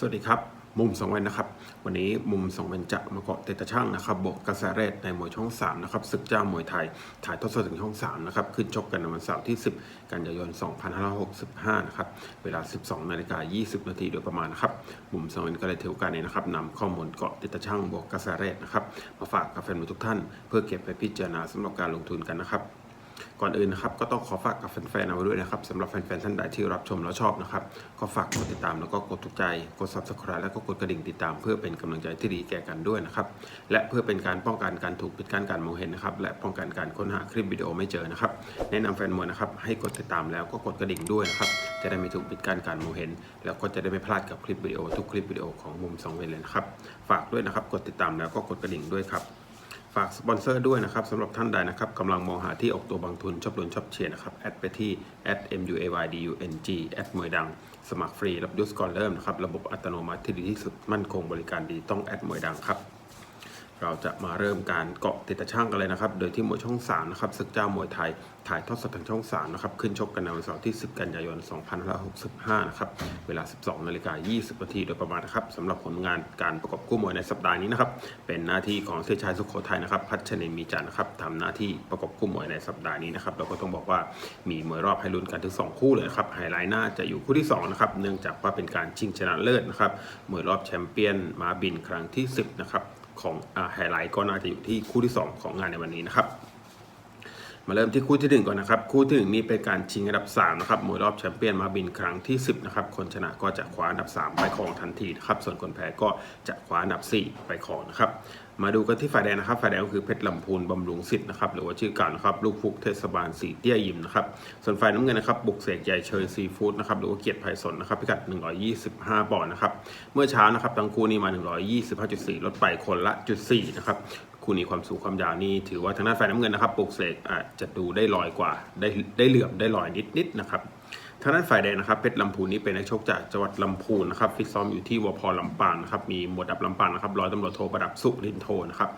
สวัสดีครับ มุมสองวันนะครับ วันนี้มุมสองวันจะมาเกาะเตตะช่างนะครับบวกกระแสเรศในมวยช่อง3นะครับศึกเจ้ามวยไทย ถ่ายทอดสดถึงช่อง3นะครับขึ้นชกกันในวันเสาร์ที่ 10 กันยายน 2565 นะครับ เวลา 12นาฬิกา20 นาทีโดยประมาณนะครับ มุมสองวันก็เลยถือกาสนี้นะครับนำข้อมูลเกาะเตตะช่างบวกกระแสเรศนะครับมาฝากกับแฟนมวยทุกท่าน เพื่อเก็บไปพิจารณาสำหรับการลงทุนกันนะครับ ก่อนอื่นนะครับก็ต้องขอฝากกับแฟนๆเอาไว้ด้วยนะครับสำหรับแฟนๆท่านใดที่รับชมแล้วชอบนะครับก็ฝากกดติดตามแล้วก็กดถูกใจกด subscribe แล้วก็กดกระดิ่งติดตาม เพื่อเป็นกำลังใจที่ดีแก่กันด้วยนะครับและเพื่อเป็นการป้องกันการถูกปิดกั้นการมองเห็นนะครับและป้องกันการค้นหาคลิปวิดีโอไม่เจอนะครับแนะนำแฟนมวยนะครับให้กดติดตามแล้วก็กดกระดิ่งด้วยนะครับจะได้ไม่ถูกปิดกั้นการมองเห็น แล้วก็จะได้ไม่พลาดกับคลิปวิดีโอทุกคลิปวิดีโอของมุมสองเวรเลยนะครับฝากด้วยนะครับกดติดตามแล้วก็กดกระดิ่งด้วยครับ ฝากสปอนเซอร์ด้วยนะครับสำหรับท่านใดนะครับกำลังมองหาที่ออกตัวบางทุนชอบลุนชอบเชียร์นะครับ แอดไปที่ @muaydung แอดมวยดัง สมัครฟรีรับยุสก่อนเริ่มนะครับ ระบบอัตโนมัติที่ดีที่สุดมั่นคงบริการดีต้องแอดมวยดังครับ เราจะมาเริ่มการเกาะติดตะช่างกันเลยนะครับ โดยที่มวยช่อง3นะครับศึกเจ้ามวยไทย ถ่ายทอดสดทางช่อง3นะครับ ขึ้นชกกันในวันเสาร์ที่ 10 กันยายน 2565 นะครับ เวลา 12นาฬิกา20นาทีโดยประมาณนะครับสำหรับผลงานการประกอบคู่มวยในสัปดาห์นี้นะครับ เป็นหน้าที่ของเสียชายสุโขทัยนะครับ พัชเนมีจันนะครับทำหน้าที่ประกอบคู่มวยในสัปดาห์นี้นะครับ เราก็ต้องบอกว่ามีมวยรอบให้ลุ้นกันถึง 2 คู่เลยนะครับ ไฮไลท์น่าจะอยู่คู่ที่2นะครับ เนื่องจากว่าเป็นการชิงชนะเลิศนะครับ มวยรอบแชมเปี้ยนมาบินครั้งที่ 10 นะครับ ของไฮไลท์ก็น่าจะอยู่ที่คู่ที่ 2 ของงานในวันนี้นะครับ มาเริ่มที่คู่ที่หนึ่งก่อนนะครับ คู่ที่หนึ่งนี้เป็นการชิงอันดับ3นะครับมวยรอบแชมเปี้ยนมาบินครั้งที่ 10นะครับคนชนะก็จะคว้าอันดับ 3 ไปครองทันทีนะครับส่วนคนแพ้ก็จะคว้าอันดับ 4 ไปครองนะครับ มาดูกันที่ฝ่ายแดงนะครับฝ่ายแดงก็คือเพชรลำพูนบำรุงสิทธิ์นะครับหรือว่าชื่อเก่านะครับลูกฟุกเทศบาลสีเตี้ยยิมนะครับส่วนฝ่ายน้ำเงินนะครับบุกเสกใหญ่เชยซีฟู้ดนะครับหรือว่าเกียรติไพศาลนะครับพิกัด 125ปอนด์นะครับเมื่อเช้านะครับทั้งคู่นี้มา 125.4 ลดไปคนละจุด4นะครับคู่นี้ความสูงความยาวนี่ถือว่าทางด้านฝ่ายน้ำเงินนะครับปลุกเสกอาจจะดูได้ลอยกว่า ได้ได้เหลื่อมได้ลอยนิดๆนะครับ ทางด้านฝ่ายแดงนะครับเพชรลำพูนนี่เป็นนักชกจากจังหวัดลำพูนนะครับฟิตซ้อมอยู่ที่วพลำปางนะครับมีหมวดดับลำปางนะครับร้อยตำรวจโทประดับสุรินโทนะครับ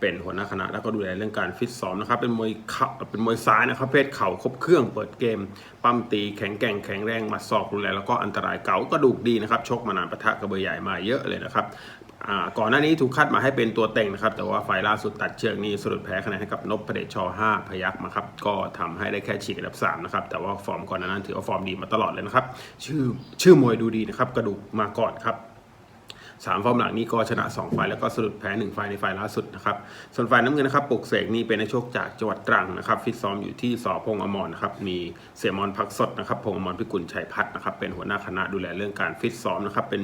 เป็นหัวหน้าคณะแล้วก็ดูแลเรื่องการฟิตซ้อมนะครับเป็นมวยเข่าเป็นมวยซ้ายนะครับเพศเข่าครบเครื่องเปิดเกม ปั้มตีแข็งแกร่งแข็งแรงมัดศอกรุนแรงแล้วก็อันตรายเก๋ากระดูกดีนะครับชกมานานปะทะกระเบอใหญ่มาเยอะเลยนะครับ ก่อนหน้านี้ถูกคัดมาให้เป็นตัวเต็งนะครับ แต่ว่าไฟล์ล่าสุดตัดเชือกนี่สะดุดแพ้คะแนนให้กับนพระเดชช5พยักมาครับ ก็ทำให้ได้แค่ฉีกอันดับ3นะครับ แต่ว่าฟอร์มก่อนหนานั้นถือว่าฟอร์มดีมาตลอดเลยนะครับ ชื่อชื่อมวยดูดีนะครับ กระดูกมาก่อนครับ สามฟอร์มหลังนี้ก็ชนะ 2 ไฟล์แล้วก็สะดุดแพ้ 1 ไฟล์ในไฟล์ล่าสุดนะครับ ส่วนไฟล์น้ำเงินนะครับปลุกเสกนี่เป็นนักชกจากจังหวัดตรังนะครับฟิตซ้อมอยู่ที่สอพงอมรนะครับมีเสียมอนพักสดนะครับพงอมรพิกุลชัยพัฒน์นะครับเป็นหัวหน้าคณะดูแลเรื่องการฟิตซ้อมนะครับเป็น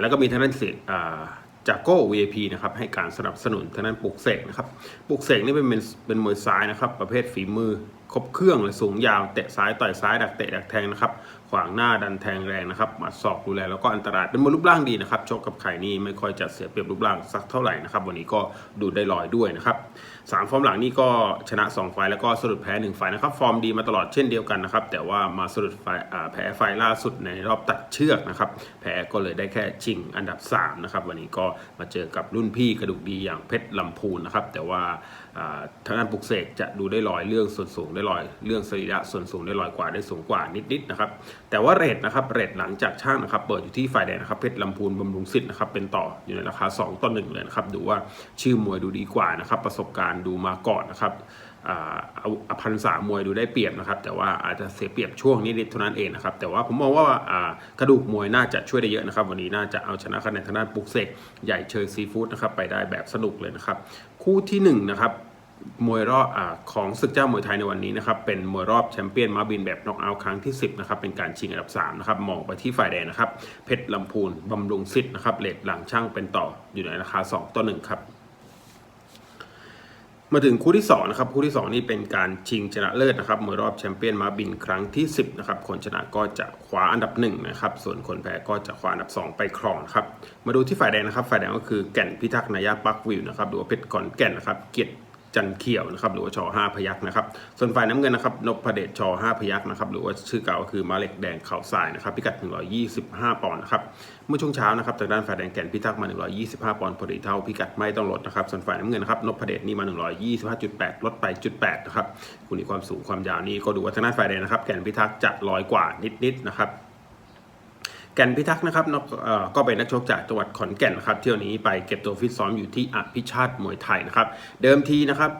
แล้วก็มีทางด้านเสกอ่าจากโก้ VIP นะครับให้การสนับสนุนทางด้านปลุกเสกนะครับปลุกเสกนี่เป็นเป็นเป็นมวยซ้ายนะครับประเภทฝีมือครบเครื่องเลยสูงยาวเตะซ้ายต่อยซ้ายดักเตะดักแทงนะครับ ขวางหน้าดันแทงแรงนะครับหมัดศอกดูแลแล้วก็อันตรายเป็นมวยรูปร่างดีนะครับชกกับไข่นี่ไม่ค่อยจะเสียเปรียบรูปร่างสักเท่าไหร่นะครับ วันนี้ก็ดูได้ลอยด้วยนะครับสามฟอร์มหลังนี่ก็ชนะ 2 ไฟล์แล้วก็สะดุดแพ้ 1 ไฟล์นะครับ ฟอร์มดีมาตลอดเช่นเดียวกันนะครับ แต่ว่ามาสะดุดไฟแพ้ไฟล์ล่าสุดในรอบตัดเชือกนะครับ แพ้ก็เลยได้แค่ชิงอันดับ 3 นะครับ วันนี้ก็มาเจอกับรุ่นพี่กระดูกดีอย่างเพชรลำพูนนะครับ แต่ว่าทางด้านปลุกเสกจะดูได้ลอยเรื่องส่วนสูงได้ลอยเรื่องสรีระส่วนสูงได้ลอยกว่าได้สูงกว่านิดๆนะครับ แต่ว่าเรทนะครับเรทหลังจากช่างนะครับ เปิดอยู่ที่ฝ่ายแดงนะครับเพชรลำพูนบำรุงสิทธิ์นะครับเป็นต่ออยู่ในราคา 2ต่อ1เลยนะครับดูว่าชื่อมวยดูดีกว่านะครับประสบการณ์ดูมาก่อนนะครับอ่าเอาพันษามวยดูได้เปรียบนะครับ แต่ว่าอาจจะเสียเปรียบช่วงนี้นิดเท่านั้นเองนะครับ แต่ว่าผมมองว่ากระดูกมวยน่าจะช่วยได้เยอะนะครับ วันนี้น่าจะเอาชนะคะแนนทางด้านปุกเสกใหญ่เชยซีฟู้ดนะครับไปได้แบบสนุกเลยนะครับ คู่ที่หนึ่งนะครับมวยรอบอของศึกเจ้ามวยไทยในวันนี้นะครับเป็นมวยรอบแชมเปี้ยนมาบินแบบน็อกเอาท์ครั้งที่ 10นะครับเป็นการชิงอันดับ3นะครับมองไปที่ฝ่ายแดงนะครับเพชรลำพูนบำรุงสิทธิ์นะครับเลทหลังช่างเป็นต่ออยู่ในราคา2ต่อ1ครับ มาถึงคู่ที่2นะครับคู่ที่ 2 นี่เป็นการชิงชนะเลิศนะครับเมื่อรอบแชมเปี้ยนมาบินครั้งที่ 10นะครับคนชนะก็จะคว้าอันดับ1นะครับส่วนคนแพ้ก็จะคว้าอันดับ 2 ไปครองครับมาดูที่ฝ่ายแดงนะครับฝ่ายแดงก็คือแก่นพิทักษ์นายาปักวิวนะครับหรือว่าเพชรก่อนแก่นนะครับเกียรติ จันเขียวนะครับหรือว่าชอ5พยักนะครับ ส่วนฝ่ายน้ำเงินนะครับนพเดชชอ5พยักนะครับหรือว่าชื่อเก่าก็คือมาเหล็กแดงเขาทรายนะครับพิกัด 125 ปอนด์นะครับเมื่อช่วงเช้านะครับจากด้านฝ่ายแดงแก่นพิทักษ์มา 125 ปอนด์พอดีเท่าพิกัดไม่ต้องลดนะครับส่วนฝ่ายน้ำเงินนะครับนพเดชนี่มา 125.8 ลดไปจุด8นะครับคุณนี้ความสูงความยาวนี่ก็ดูว่าทางด้านฝ่ายแดงนะครับแก่นพิทักษ์จะลอยกว่านิดๆนะครับ แก่นพิทักษ์นะครับก็เป็นนักชกจากจังหวัดขอนแก่นนะครับเที่ยวนี้ไปเก็บตัวฟิตซ้อมอยู่ที่อภิชาติมวยไทยนะครับ เดิมทีนะครับ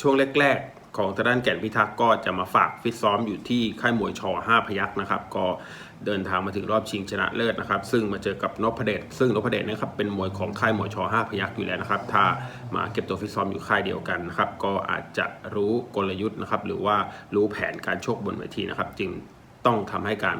ช่วงแรกๆของทางด้านแก่นพิทักษ์ก็จะมาฝากฟิตซ้อมอยู่ที่ค่ายมวยชอ5พยักษ์นะครับ ก็เดินทางมาถึงรอบชิงชนะเลิศนะครับ ซึ่งมาเจอกับนพเดชซึ่งนพเดชนะครับเป็นมวยของค่ายมวยชอ5พยักษ์อยู่แล้วนะครับ ถ้ามาเก็บตัวฟิตซ้อมอยู่ค่ายเดียวกันนะครับ ก็อาจจะรู้กลยุทธ์นะครับ หรือว่ารู้แผนการชกบนเวทีนะครับ จึงต้องทำให้การ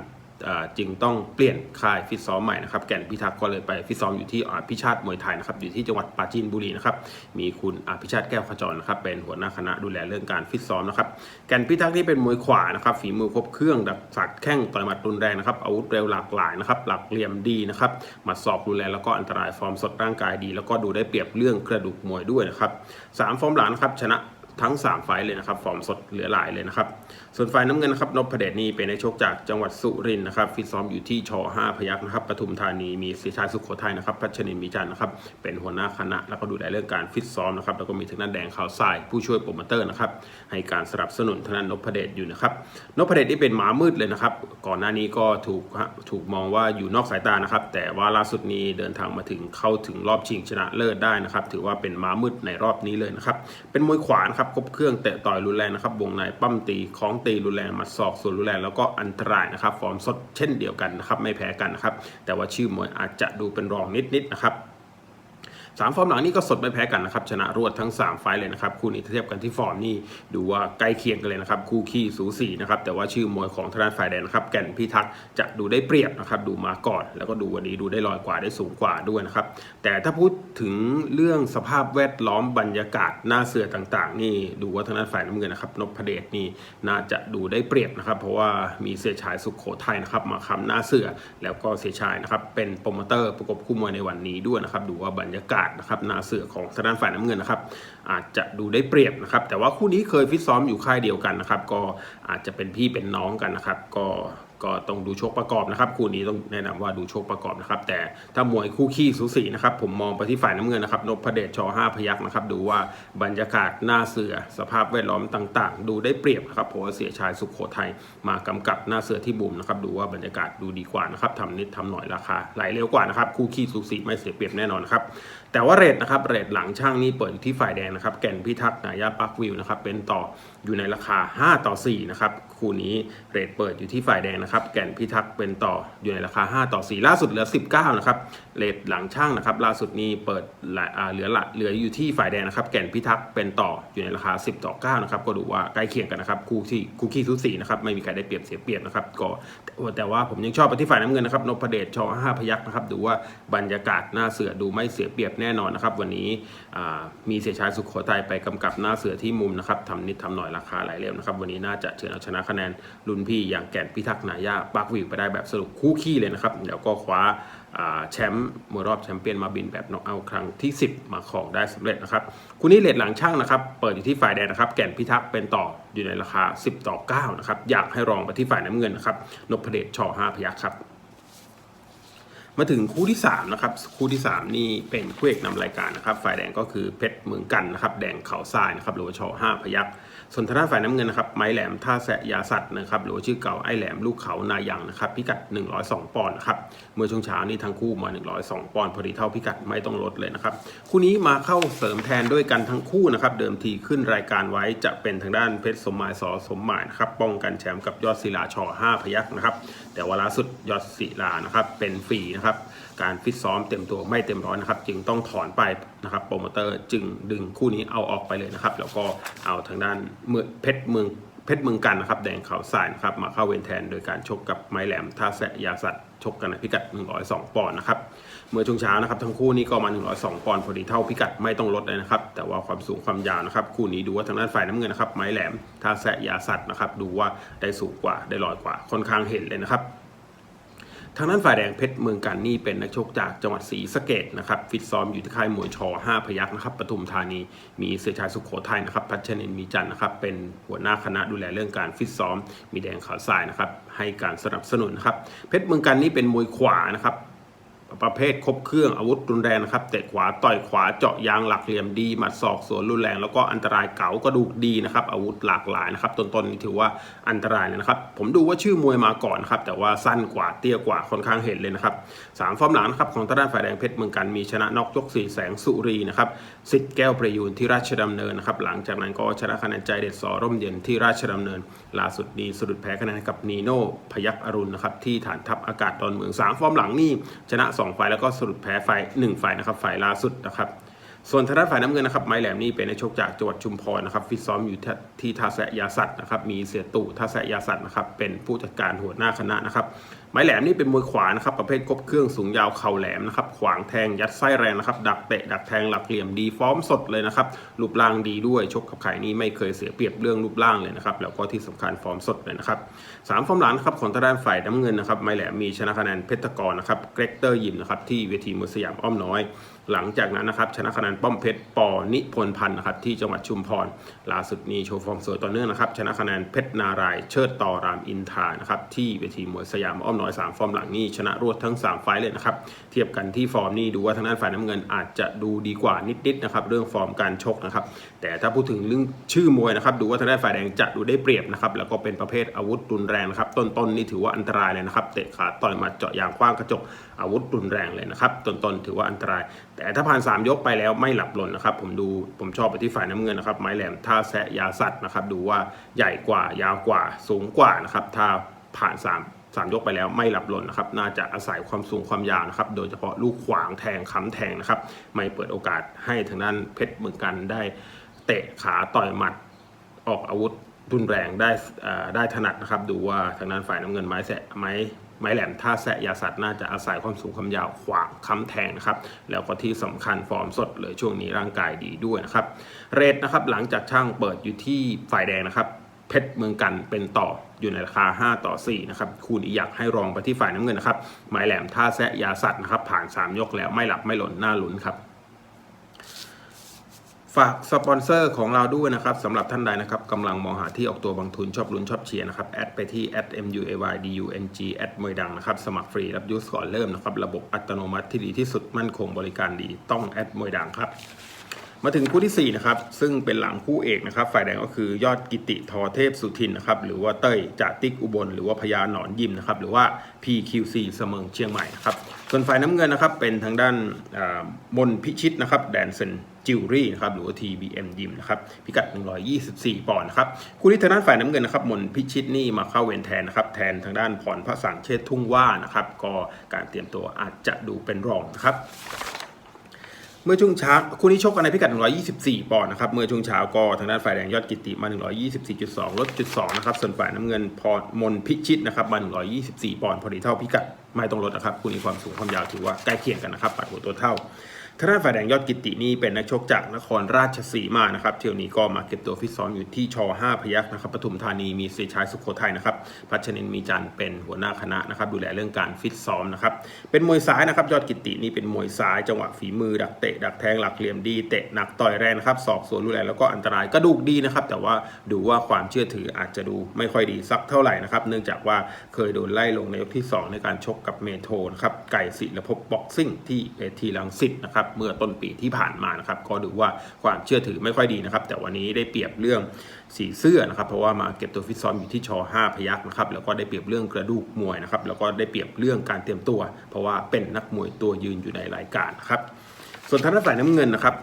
จึงต้องเปลี่ยนค่ายฟิตซ้อมใหม่นะครับแก่นพิทักษ์ก็เลยไปฟิตซ้อมอยู่ที่อภิชาติมวยไทยนะครับอยู่ที่จังหวัดปราจีนบุรีนะครับมีคุณอภิชาติแก้วขจรนะครับเป็นหัวหน้าคณะดูแลเรื่องการฟิตซ้อมนะครับแก่นพิทักษ์นี่เป็นมวยขวานะครับฝีมือครบเครื่องดักสักแข้งต่อยหมัดรุนแรงนะครับอาวุธเร็วหลากหลายนะครับหลักเหลี่ยมดีนะครับหมัดศอกรุนแรงแล้วก็อันตรายฟอร์มสดร่างกายดี แล้วก็ดูได้เปรียบเรื่องกระดูกมวยด้วยนะครับสามฟอร์มหลังนะครับชนะทั้ง 3 ไฟเลยนะครับ ฟอร์มสดเหลือหลายเลยนะครับ ส่วนไฟล์น้ำเงินนะครับนพเดชนี่เป็นนักชกจากจังหวัดสุรินทร์นะครับฟิตซ้อมอยู่ที่ช5พยักนะครับปทุมธานีมีสีชายสุขโขทัยนะครับพัชรินมีจันนะครับเป็นหัวหน้าคณะ แล้วก็ดูแลเรื่องการฟิตซ้อมนะครับแล้วก็มีทางด้านแดงขาวทรายผู้ช่วยโปรโมเตอร์นะครับให้การสนับสนุนทางด้านนพเดชอยู่นะครับนพเดชนี่เป็นหมามืดเลยนะครับก่อนหน้านี้ก็ถูกถูกมองว่าอยู่นอกสายตานะครับแต่ว่าล่าสุดนี้เดินทางมาถึงเข้าถึงรอบชิงชนะเลิศได้นะครับถือว่าเป็นหมามืดในรอบนี้เลยนะครับเป็นมวยขวานครับครบเครื่องเตะต่อยรุนแรงนะครับวงในปั้มตีของตรุนแรงมัดศอกส่วนรุนแรงแล้วก็อันตรายนะครับฟอร์มสดเช่นเดียวกันนะครับไม่แพ้กันนะครับแต่ว่าชื่อมวยอาจจะดูเป็นรองนิดๆนะครับ สามฟอร์มหลังนี่ก็สดไม่แพ้กันนะครับชนะรวดทั้ง 3 ไฟล์เลยนะครับคู่นี้เทียบกันที่ฟอร์มนี่ดูว่าใกล้เคียงกันเลยนะครับคู่ขี้สูสีนะครับแต่ว่าชื่อมวยของทางด้านฝ่ายแดงนะครับแก่นพิทักษ์จะดูได้เปรียบนะครับดูมาก่อน แล้วก็ดูวันนี้ดูได้ลอยกว่าได้สูงกว่าด้วยนะครับแต่ถ้าพูดถึงเรื่องสภาพแวดล้อมบรรยากาศหน้าเสือต่างๆ นี่ดูว่าทางด้านฝ่ายน้ำเงินนะครับนพเดชนี่น่าจะดูได้เปรียบนะครับเพราะว่ามีเสียชายสุขโขทัยนะครับมาค้ำหน้าเสือแล้วก็เสียชายนะครับเป็นโปรโมเตอร์ประกบคู่มวยในวันนี้ด้วยนะครับดูว่าบรรยากาศนะครับหน้าเสือของทางด้านฝ่ายน้ำเงินนะครับอาจจะดูได้เปรียบนะครับ แต่ว่าคู่นี้เคยฟิตซ้อมอยู่ค่ายเดียวกันนะครับ ก็อาจจะเป็นพี่เป็นน้องกันนะครับ ก็ก็ต้องดูโชคประกอบนะครับคู่นี้ต้องแนะนำว่าดูโชคประกอบนะครับ แต่ถ้ามวยคู่ขี้สูสีนะครับ ผมมองไปที่ฝ่ายน้ำเงินนะครับนพเดชช5พยักนะครับ ดูว่าบรรยากาศหน้าเสือ สภาพแวดล้อมต่าง ๆ ดูได้เปรียบนะครับเพราะว่าเสียชายสุขโขทัยมากำกับหน้าเสือที่บุ่มนะครับดูว่าบรรยากาศดูดีกว่านะครับทำนิดทำหน่อยราคาไหลเร็วกว่านะครับคู่ขี้สูสีไม่เสียเปรียบแน่นอนครับ แต่ว่าเรทนะครับเรทหลังช่างนี่เปิดที่ฝ่ายแดงนะครับแก่นพิทักษ์นายาปักวิวนะครับเป็นต่ออยู่ในราคา 5 ต่อ4นะครับคู่นี้เรทเปิดอยู่ที่ฝ่ายแดงนะครับแก่นพิทักษ์เป็นต่ออยู่ในราคา 5 ต่อ 4 ล่าสุดเหลือ 19นะครับเรทหลังช่างนะครับล่าสุดนี้เปิดลายอ่าเหลือละเหลืออยู่ที่ฝ่ายแดงนะครับแก่นพิทักษ์เป็นต่ออยู่ในราคา 10 ต่อ9นะครับก็ดูว่าใกล้เคียงกันนะครับคู่ที่คู่ขี้ทุสีนะครับไม่มีใครได้เปรียบเสียเปรียบนะครับก็แต่ว่าผมยังชอบไปที่ฝ่ายน้ำเงินนะครับนพเดชช5พยักนะครับดูว่าบรรยากาศหน้าเสือดูไม่เสียเปรียบแน่นอนนะครับ วันนี้มีเสียชายสุขโขทัยไปกำกับหน้าเสือที่มุมนะครับทำนิดทำหน่อยราคาไหลเร็วนะครับ วันนี้น่าจะเฉือนเอาชนะคะแนนรุ่นพี่อย่างแก่นพิทักษ์นายาปักวิวไปได้แบบสรุปคู่ขี้เลยนะครับแล้วก็คว้าแชมป์มวยรอบแชมเปี้ยนมาบินแบบน็อกเอาครั้งที่ 10 มาของได้สำเร็จนะครับคู่นี้เลทหลังช่างนะครับ เปิดอยู่ที่ฝ่ายแดงนะครับ แก่นพิทักษ์เป็นต่ออยู่ในราคา 10 ต่อ9นะครับอยากให้รองไปที่ฝ่ายน้ำเงินนะครับนพเดชช5พยัคฆ์ครับ มาถึงคู่ที่3นะครับคู่ที่ 3 นี่เป็นคู่เอกนำรายการนะครับ ฝ่ายแดงก็คือเพชรเมืองกันนะครับ แดงเขาทรายนะครับหรือว่าช5พยัก ส่วนทางด้านฝ่ายน้ำเงินนะครับไม้แหลมท่าแสะยาสัตว์นะครับหรือชื่อเก่าไอ้แหลมลูกเขานายังนะครับพิกัด 102 ปอนด์นะครับเมื่อช่วงเช้านี่ทั้งคู่มา 102 ปอนด์พอดีเท่าพิกัดไม่ต้องลดเลยนะครับคู่นี้มาเข้าเสริมแทนด้วยกันทั้งคู่นะครับเดิมทีขึ้นรายการไว้จะเป็นทางด้านเพชรสมหมายสอสมหมายนะครับป้องกันแชมป์กับยอดศิลาช5พยักนะครับแต่ว่าล่าสุดยอดศิลานะครับเป็นฟรีนะครับ การฟิตซ้อมเต็มตัวไม่เต็มร้อยนะครับ จึงต้องถอนไปนะครับโปรโมเตอร์จึงดึงคู่นี้เอาออกไปเลยนะครับ แล้วก็เอาทางด้านเมืองเพชรเมืองเพชรเมืองกันนะครับแดงขาวสายนะครับมาเข้าเวรแทนโดยการชกกับไม้แหลมท่าแสะยาสัตว์ชกกันในพิกัด 102 ปอนด์นะครับเมื่อช่วงเช้านะครับทั้งคู่นี้ก็มา 102 ปอนด์พอดีเท่าพิกัดไม่ต้องลดเลยนะครับ แต่ว่าความสูงความยาวนะครับคู่นี้ดูว่าทางด้านฝ่ายน้ำเงินนะครับไม้แหลมท่าแสะยาสัตว์นะครับดูว่าได้สูงกว่าได้ลอยกว่าค่อนข้างเห็นเลยนะครับ ทางด้านฝ่ายแดงเพชรเมืองกันนี่เป็นนักชกจากจังหวัดศรีสะเกดนะครับฟิตซ้อมอยู่ที่ค่ายมวยชอ5พยักนะครับปทุมธานีมีเสือชายสุขโขทัยนะครับพัชรินทร์มีจันนะครับเป็นหัวหน้าคณะดูแลเรื่องการฟิตซ้อม มีแดงขาวทรายนะครับให้การสนับสนุนนะครับเพชรเมืองกันนี่เป็นมวยขวานะครับ ประเภทครบเครื่องอาวุธรุนแรงนะครับเตะขวาต่อยขวาเจาะยางหลักเหลี่ยมดีหมัดศอกสวนรุนแรงแล้วก็อันตรายเก๋ากระดูกดีนะครับอาวุธหลากหลายนะครับต้นๆนี่ถือว่าอันตรายเลยนะครับผมดูว่าชื่อมวยมาก่อนนะครับแต่ว่าสั้นกว่าเตี้ยกว่าค่อนข้างเห็นเลยนะครับสามฟอร์มหลังนะครับของทางด้านฝ่ายแดงเพชรเมืองกันมีชนะนอกยกสี่แสงสุรีนะครับสิทธิ์แก้วประยูนที่ราชดำเนินนะครับหลังจากนั้นก็ชนะคะแนนใจเด็ดสอร่มเย็นที่ราชดำเนินล่าสุดดีสะดุดแพ้คะแนนกับนีโน่พยักอรุณนะครับที่ฐานทัพอากาศดอนเมืองสามฟอร์มหลังนี่ชนะ2ไฟล์แล้วก็สรุปแพ้ไฟล์หนึ่งไฟล์นะครับไฟล์ล่าสุดนะครับส่วนทางด้านฝ่ายน้ำเงินนะครับไม้แหลมนี่เป็นนักชกจากจังหวัดชุมพรนะครับฟิตซ้อมอยู่ที่ท่าแสยาสัตว์นะครับมีเสียตู่ท่าแสยาสัตว์นะครับเป็นผู้จัดการหัวหน้าคณะนะครับ ไม้แหลมนี่เป็นมวยขวานะครับประเภทครบเครื่องสูงยาวเข่าแหลมนะครับขวางแทงยัดไส้แรงนะครับดักเตะดักแทงหลักเหลี่ยมดีฟอร์มสดเลยนะครับรูปร่างดีด้วยชกกับไข่นี่ไม่เคยเสียเปรียบเรื่องรูปร่างเลยนะครับแล้วก็ที่สำคัญฟอร์มสดเลยนะครับสามฟอร์มหลังนะครับของทางด้านฝ่ายน้ำเงินนะครับไม้แหลมมีชนะคะแนนเพชรกรนะครับเกรกเตอร์ยิมนะครับที่เวทีมวยสยามอ้อมน้อย หลังจากนั้นนะครับชนะคะแนนป้อมเพชรปอนิพนพันธ์นะครับที่จังหวัดชุมพรล่าสุดนี้โชว์ฟอร์มสวยต่อเนื่องนะครับชนะคะแนนเพชรนารายเชิดต่อรามอินทานะครับที่เวทีมวยสยามอ้อมน้อยสามฟอร์มหลังนี้ชนะรวดทั้ง 3 ไฟล์เลยนะครับ เทียบกันที่ฟอร์มนี่ดูว่าทางด้านฝ่ายน้ำเงินอาจจะดูดีกว่านิดๆนะครับเรื่องฟอร์มการชกนะครับ แต่ถ้าพูดถึงเรื่องชื่อมวยนะครับดูว่าทางด้านฝ่ายแดงจะดูได้เปรียบนะครับแล้วก็เป็นประเภทอาวุธรุนแรงนะครับต้นๆนี่ถือว่าอันตรายเลยนะครับเตะขาต่อยมัดเจาะยางคว้างกระจกอาวุธรุนแรงเลยนะครับต้นๆถือว่าอันตราย แต่ถ้าผ่าน 3 ยกไปแล้วไม่หลับหล่นนะครับผมดูผมชอบไปที่ฝ่ายน้ำเงินนะครับไม้แหลมท่าแซะยาสัตว์นะครับดูว่าใหญ่กว่ายาวกว่าสูงกว่านะครับถ้าผ่าน 3 สามยกไปแล้วไม่หลับหล่นนะครับน่าจะอาศัยความสูงความยาวนะครับ โดยเฉพาะลูกขวางแทงค้ำแทงนะครับ ไม่เปิดโอกาสให้ทางด้านเพชรเมืองกันได้ เตะขาต่อยหมัดออกอาวุธรุนแรงได้ได้ถนัดนะครับ ดูว่าทางด้านฝ่ายน้ำเงินไม้แสะไม้ไม้แหลมท่าแสะยาสัตว์น่าจะอาศัยความสูงความยาวขวางค้ำแทงนะครับ แล้วก็ที่สำคัญฟอร์มสดเลยช่วงนี้ร่างกายดีด้วยนะครับ เรทนะครับหลังจากช่างเปิดอยู่ที่ฝ่ายแดงนะครับ เพชรเมืองกันเป็นต่ออยู่ในราคา 5 ต่อ 4 นะครับ คูณอีอยากให้รองไปที่ฝ่ายน้ำเงินนะครับ หมายแหลมท่าแซะยาสัตว์นะครับ ผ่าน 3 ยกแล้วไม่หลับไม่หล่นหน้าลุ้นครับ ฝากสปอนเซอร์ของเราด้วยนะครับสำหรับท่านใดนะครับกำลังมองหาที่ออกตัวบางทุนชอบลุ้นชอบเชียร์นะครับ แอดไปที่ @muaydung แอดมวยดังนะครับ สมัครฟรีรับยูสก่อนเริ่มนะครับ ระบบอัตโนมัติที่ดีที่สุดมั่นคงบริการดีต้องแอดมวยดังครับ มาถึงคู่ที่ 4 นะครับ ซึ่งเป็นหลังคู่เอกนะครับ ฝ่ายแดงก็คือยอดกิติทอเทพสุทินนะครับ หรือว่าเต้ยจาติกอุบล หรือว่าพญาหนอนยิมนะครับ หรือว่า PQC เสมิงเชียงใหม่นะครับ ส่วนฝ่ายน้ำเงินนะครับ เป็นทางด้านมนพิชิตนะครับ แดนเซนจิวรี่นะครับ หรือว่า TBM ยิมนะครับ พิกัด 124 ปอนด์นะครับ คู่นี้ทางด้านฝ่ายน้ำเงินนะครับ มนพิชิตนี่มาเข้าเวรแทนนะครับ แทนทางด้านพรพระสังเชษทุ่งว่านะครับ ก็การเตรียมตัวอาจจะดูเป็นรองนะครับ เมื่อช่วงเช้าคู่นี้ชกกันในพิกัด 124 ปอนด์นะครับ เมื่อช่วงเช้าก็ทางด้านฝ่ายแดงยอดกิติมา 124.2 ลดจุด2นะครับ ส่วนฝ่ายน้ำเงินพรมนพิชิตนะครับมา 124 ปอนด์พอดีเท่าพิกัดไม่ต้องลดนะครับคู่นี้ความสูงความยาวถือว่าใกล้เคียงกันนะครับปัดหัวตัวเท่า ทางด้านฝ่ายแดงยอดกิตินี่เป็นนักชกจากนครราชสีมานะครับเที่ยวนี้ก็มาเก็บตัวฟิตซ้อมอยู่ที่ช5พยัคฆ์นะครับปทุมธานีมีเสยชายสุโขทัยนะครับพัชนินมีจันเป็นหัวหน้าคณะนะครับดูแลเรื่องการฟิตซ้อมนะครับเป็นมวยซ้ายนะครับยอดกิตินี่เป็นมวยซ้ายจังหวะฝีมือดักเตะดักแทงหลักเหลี่ยมดีเตะหนักต่อยแรงนะครับสอบสวนรุนแรงแล้วก็อันตรายกระดูกดีนะครับแต่ว่าดูว่าความเชื่อถืออาจจะดูไม่ค่อยดีสักเท่าไหร่นะครับเนื่องจากว่าเคยโดนไล่ลงในยกที่สองในการชกกับเมโทนะครับไก่ศิลภพบ็อกซิ่งที่เวทีลังสิตนะครับเมื่อต้นปีที่ผ่านมานะครับก็ดูว่าความเชื่อถือไม่ค่อยดีนะครับ แต่วันนี้ได้เปรียบเรื่องสีเสื้อนะครับ เพราะว่ามาเก็บตัวฟิตซ้อมอยู่ที่ชอ5พยักนะครับแล้วก็ได้เปรียบเรื่องกระดูกมวยนะครับแล้วก็ได้เปรียบเรื่องการเตรียมตัว เพราะว่าเป็นนักมวยตัวยืนอยู่ในรายการนะครับส่วนทางด้านฝ่ายน้ำเงินนะครับ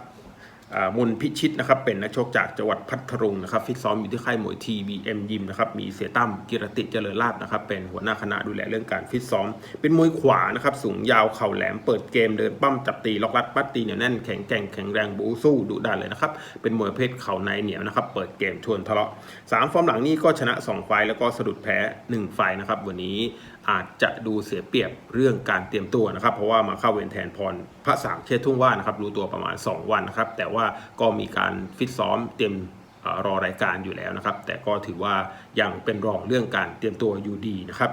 มนพิชิตนะครับเป็นนักชกจากจังหวัดพัทลุงนะครับฟิตซ้อมอยู่ที่ค่ายมวย TBM ยิมนะครับมีเสียตั้มกิรติเจริญลาบนะครับเป็นหัวหน้าคณะดูแลเรื่องการฟิตซ้อม เป็นมวยขวานะครับสูงยาวเข่าแหลมเปิดเกมเดินปั้มจับตีล็อกลัดปัดตีเหนียวแน่นแข็งแกร่งแข็งแรงบูสู้ดุดันเลยนะครับเป็นมวยเพศเข่าในเหนียวนะครับเปิดเกมชวนทะเลาะสามฟอร์มหลังนี้ก็ชนะสองไฟล์แล้วก็สะดุดแพ้หนึ่งไฟล์นะครับวันนี้ อาจจะดูเสียเปรียบเรื่องการเตรียมตัวนะครับ เพราะว่ามาเข้าเวรแทนพรพระสางเชษฐ์ทุ่งว่านะครับรู้ตัวประมาณ 2 วันนะครับ แต่ว่าก็มีการฟิตซ้อมเตรียมรอรายการอยู่แล้วนะครับ แต่ก็ถือว่ายังเป็นรองเรื่องการเตรียมตัวอยู่ดีนะครับ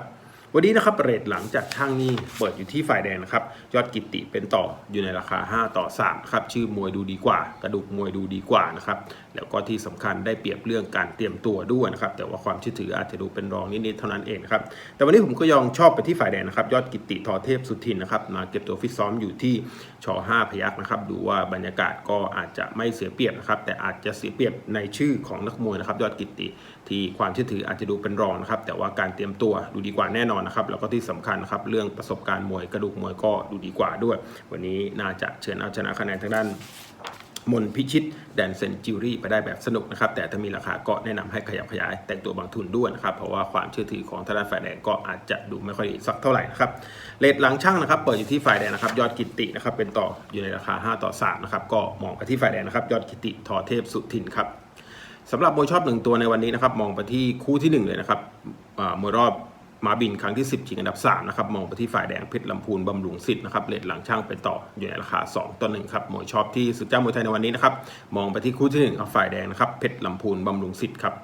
วันนี้นะครับเรทหลังจากช่างนี่เปิดอยู่ที่ฝ่ายแดงนะครับ ยอดกิติเป็นต่ออยู่ในราคา 5 ต่อ3ครับชื่อมวยดูดีกว่า กระดูกมวยดูดีกว่านะครับแล้วก็ที่สำคัญได้เปรียบเรื่องการเตรียมตัวด้วยนะครับแต่ว่าความเชื่อถืออาจจะดูเป็นรองนิดๆเท่านั้นเองนะครับแต่วันนี้ผมก็ยองชอบไปที่ฝ่ายแดงนะครับยอดกิติทอเทพสุทินนะครับมาเก็บตัวฟิตซ้อมอยู่ที่ช5พยักนะครับดูว่าบรรยากาศก็อาจจะไม่เสียเปรียบนะครับแต่อาจจะเสียเปรียบในชื่อของนักมวยนะครับยอดกิตติที่ความเชื่อถืออาจจะดูเป็นรองนะครับแต่ว่าการเตรียมตัวดูดีกว่าแน่นอนนะครับแล้วก็ที่สำคัญนะครับเรื่องประสบการณ์มวยกระดูกมวยก็ดูดีกว่าด้วย วันนี้น่าจะเชิญเอาชนะคะแนนทางด้านมนพิชิต แดนเซนจิวรี่ไปได้แบบสนุกนะครับ แต่ถ้ามีราคาก็แนะนำให้ขยับขยาย แต่งตัวบางทุนด้วยนะครับ เพราะว่าความเชื่อถือของทางด้านฝ่ายแดงก็อาจจะดูไม่ค่อยดีสักเท่าไหร่นะครับเลทหลังช่างนะครับ เปิดอยู่ที่ฝ่ายแดงนะครับ ยอดกิตินะครับเป็นต่ออยู่ในราคา 5 ต่อ 3 นะครับ ก็มองไปที่ฝ่ายแดงนะครับ ยอดกิติทอเทพสุทินครับสำหรับมวยชอบหนึ่งตัวในวันนี้นะครับ มองไปที่คู่ที่หนึ่งเลยนะครับมวยรอบ มาบินครั้งที่ 10ชิงอันดับ3นะครับมองไปที่ฝ่ายแดงเพชรลำพูนบำรุงสิทธิ์นะครับเลทหลังช่างเป็นต่ออยู่ในราคา 2ต่อ1ครับมวยชอบที่สุดเจ้ามวยไทยในวันนี้นะครับมองไปที่คู่ที่1ครับฝ่ายแดงนะครับเพชรลำพูนบำรุงสิทธิ์ครับ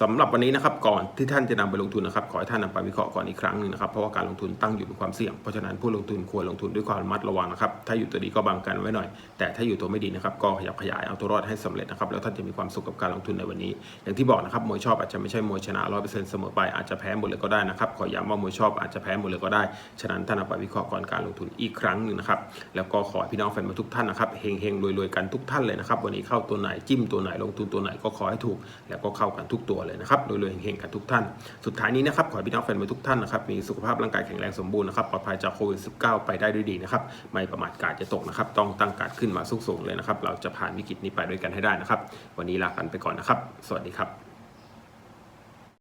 สำหรับวันนี้นะครับก่อนที่ท่านจะนำไปลงทุนนะครับขอให้ท่านนำไปวิเคราะห์ก่อนอีกครั้งหนึ่งนะครับเพราะว่าการลงทุนตั้งอยู่บนความเสี่ยงเพราะฉะนั้นผู้ลงทุนควรลงทุนด้วยความระมัดระวังนะครับถ้าอยู่ตัวดีก็บังกันไว้หน่อย แต่ถ้าอยู่ตัวไม่ดีนะครับก็ขยับขยายเอาตัวรอดให้สำเร็จนะครับแล้วท่านจะมีความสุขกับการลงทุนในวันนี้ อย่างที่บอกนะครับมวยชอบอาจจะไม่ใช่มวยชนะร้อยเปอร์เซ็นต์เสมอไปอาจจะแพ้หมดเลยก็ได้นะครับขอย้ำว่ามวยชอบอาจจะแพ้หมดเลยก็ได้ฉะนั้นท่านนำไปวิเคราะห์ก่อนการลงทุนอีกครั้งหนึ่งนะครับแล้วก็ขอพี่น้องแฟนมวยทุกท่านนะครับเฮงเฮงรวยรวยๆกันทุกท่านเลยนะครับวันนี้เข้าตัวไหนจิ้มตัวไหนลงทุนตัวไหนก็ขอให้ถูกแล้วก็เข้ากันทุกตัวเลยนะครับรวยๆเฮงๆกันทุกท่าน สุดท้ายนี้นะครับขอให้พี่น้องแฟนบอลทุกท่านนะครับมีสุขภาพร่างกายแข็งแรงสมบูรณ์นะครับปลอดภัยจากโควิด -19 ไปได้ด้วยดีนะครับไม่ประมาทกาดจะตกนะครับต้องตั้งการขึ้นมาสูงๆเลยนะครับเราจะผ่านวิกฤตนี้ไปด้วยกันให้ได้นะครับ วันนี้ลากันไปก่อนนะครับ สวัสดีครับ